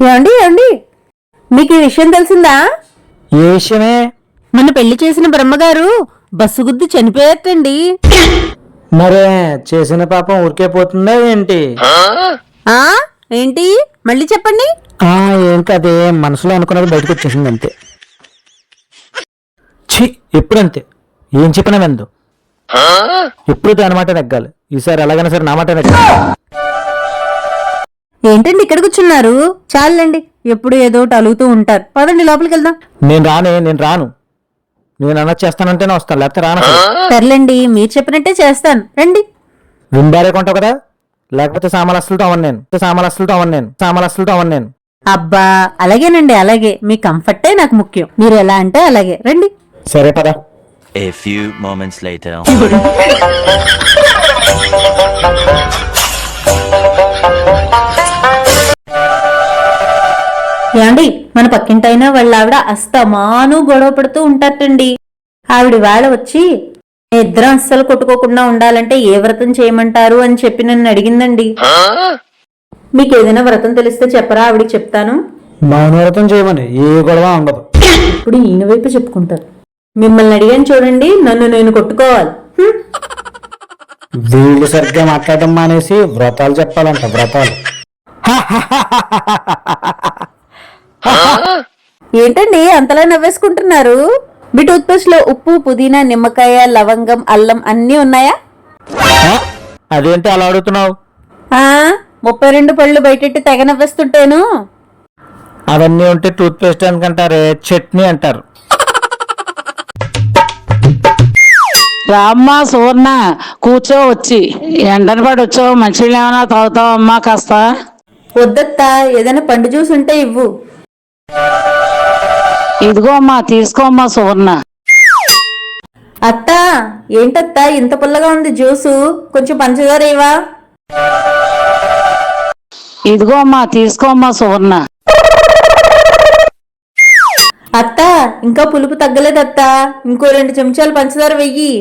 ఏమండి ఏమండి? మీకు ఈ విషయం తెలిసిందా? ఏ విషయమే? మన పెళ్ళి చేసిన బ్రహ్మగారు బస్సు గుద్ది చనిపోయారటండి. మరే చేసిన పాపం ఊరికే పోతుందా ఏంటి? ఆ? ఏంటి? మళ్ళీ చెప్పండి. ఆ ఏం కదే మనసులో అనుకున్నది బయటకు వచ్చేసింది అంతే. ఛీ ఎప్పుడు అంతే ఏం చెప్పినా వెందు ఎప్పుడు దాని మాట నెగ్గాలి ఈసారి ఎలాగైనా సరే నా మాట నెగ్గాలి ఏంటండి ఇక్కడ కూర్చున్నారు? చాలండి. ఎప్పుడు ఏదో ఒకటి అలుగుతూ ఉంటారు. పదండి లోపలికి వెళ్దాం. నేను రానే నేను రాను. నేను అన్నది చేస్తానంటేనే వస్తాను లేకపోతే రాను. సర్లేండి మీరు చెప్పినట్టే చేస్తాను. రండి. వింబారే కొంటావు కదా? లేకపోతే సామలస్తులతో అవను నేను. సామలస్తులతో అవను నేను. సామలస్తులతో అవను నేను. అబ్బా అలాగేనండి అలాగే. మీ కంఫర్టే నాకు ముఖ్యం. మీరు ఎలా అంటే అలాగే. రండి. సరే పదా. A few moments later. ఏమండి మన పక్కింటైనా వాళ్ళ ఆవిడ అస్తమాను గొడవ పడుతూ ఉంటారటండి ఆవిడ వేళ వచ్చి ఇద్దరం అస్సలు కొట్టుకోకుండా ఉండాలంటే ఏ వ్రతం చేయమంటారు? అని చెప్పి నన్ను అడిగిందండి. మీకు ఏదైనా వ్రతం తెలిస్తే చెప్పరా ఆవిడికి చెప్తాను. మౌనవ్రతం చేయమని ఏ గొడవ ఉండదు. ఇప్పుడు ఈయన వైపు చెప్పుకుంటారు. మిమ్మల్ని అడిగాను చూడండి నన్ను నేను కొట్టుకోవాలి. హ్మ్. వీళ్ళు సరిగ్గా మాట్లాడడం మానేసి వ్రతాలు చెప్పాలంట వ్రతాలు. ఏంటండి అంతలా నవ్వేసుకుంటున్నారు? మీ టూత్ పేస్ట్లో ఉప్పు పుదీనా నిమ్మకాయ లవంగం అల్లం అన్నీ ఉన్నాయా? అదేంటి అలా అడుగుతున్నావు? ఆ ముప్పై రెండు పళ్ళు బయటెట్టి తెగ నవ్వేస్తుంటేను. అవన్నీ ఉంటే టూత్ పేస్ట్ అనుకంటారే చట్నీ అంటారు. రామ్మా సువర్ణ కూర్చో వచ్చి. ఎండన పడి వచ్చావు మంచినీళ్ళు ఏమైనా తాగుతావా అమ్మా కాస్త. వద్దత్తా ఏదైనా పండు జ్యూస్ ఉంటే ఇవ్వు. ఇదిగో అమ్మా తీసుకో అమ్మా సువర్ణ. అత్తా ఏంటత్తా ఇంత పుల్లగా ఉంది జ్యూసు? కొంచెం పంచదార ఇవా ఇదిగో అమ్మా తీసుకో అమ్మా సువర్ణ. అత్తా ఇంకా పులుపు తగ్గలేదత్తా. ఇంకో రెండు చెంచాలు పంచదార వెయ్యి.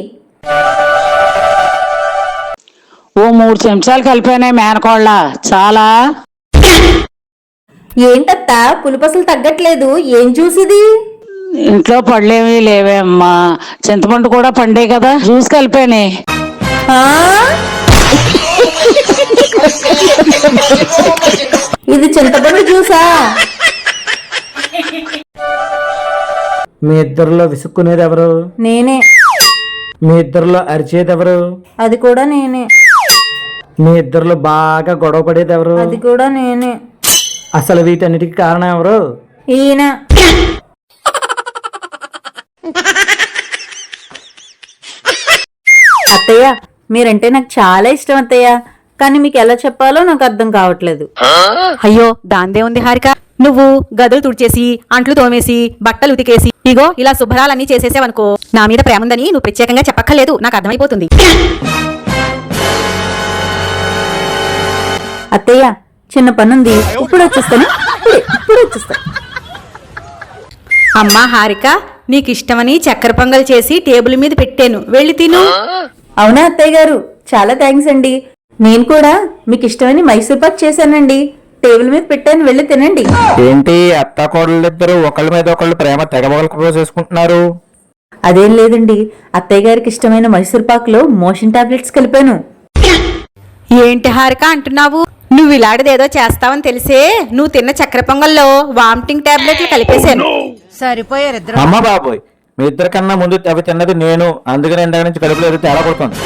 ఓ మూడు చెంచాలు కలిపానే మేనకోళ్ళ. చాలా? ఏంటత్తా? పులుపు అసలు తగ్గట్లేదు. ఏం జ్యూస్ ఇది ఇంట్లో పళ్ళేమీ లేవే అమ్మా. చింతపండు కూడా పండే కదా. జ్యూస్ కలిపానే. ఆ? ఇది చింతపండు జ్యూసా? మీ ఇద్దరిలో విసుక్కునేది ఎవరు? నేనే. మీ ఇద్దరిలో అరిచేది ఎవరు? అది కూడా నేనే. మీ ఇద్దరిలో బాగా గొడవ పడేది ఎవరు? అది కూడా నేనే. అసలు వీటన్నిటికి కారణం ఎవరు? ఈయన. అత్తయ్య మీరంటే నాకు చాలా ఇష్టం అత్తయ్య. కానీ మీకు ఎలా చెప్పాలో నాకు అర్థం కావట్లేదు. అయ్యో దాందే ఉంది హారిక. నువ్వు గదులు తుడిచేసి అంట్లు తోమేసి బట్టలు ఉతికేసి ఇగో ఇలా శుభ్రాలన్నీ చేసేసావనుకో నా మీద ప్రేమందని నువ్వు ప్రత్యేకంగా చెప్పక్కర్లేదు. నాకు అర్థమైపోతుంది. అత్తయ్య చిన్న పనుంది. ఇప్పుడు వచ్చేస్తాను. ఇప్పుడే, వచ్చేస్తాను. అమ్మా హారిక నీకు ఇష్టమని చక్కెర పొంగల్ చేసి టేబుల్ మీద పెట్టాను. వెళ్ళి తిను. అవునా అత్తయ్య గారు? చాలా థ్యాంక్స్ అండి. నేను కూడా మీకు ఇష్టమని మైసూర్ పాక్ చేశానండి. టేబుల్ మీద పెట్టాను వెళ్ళి తినండి. ఏంటి అత్త కోడళ్ళిద్దరు ఒకళ్ళ మీద ఒకళ్ళు ప్రేమ తెగబగలకు చేసుకుంటున్నారు? అదేం లేదండి. అత్తయ్య గారికి ఇష్టమైన మైసూర్ పాక్లో మోషన్ టాబ్లెట్స్ కలిపాను. ఏంటి హారిక అంటున్నావు? నువ్వు ఇలాంటిదేదో చేస్తావని తెలిసే నువ్వు తిన్న చక్కెర పొంగల్లో వామిటింగ్ టాబ్లెట్లు కలిపేశాను. అమ్మ బాబోయ్ మీ ఇద్దరి కన్నా ముందు అవి తిన్నది నేను అందుకని ఇందాక నుంచి కడుపులో ఏదో తేడా కొడుతుంది.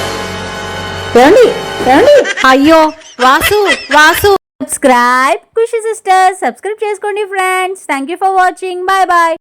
అయ్యో Vasu Vasu. Subscribe Khushi sister subscribe చేసుకోండి friends thank you for watching bye bye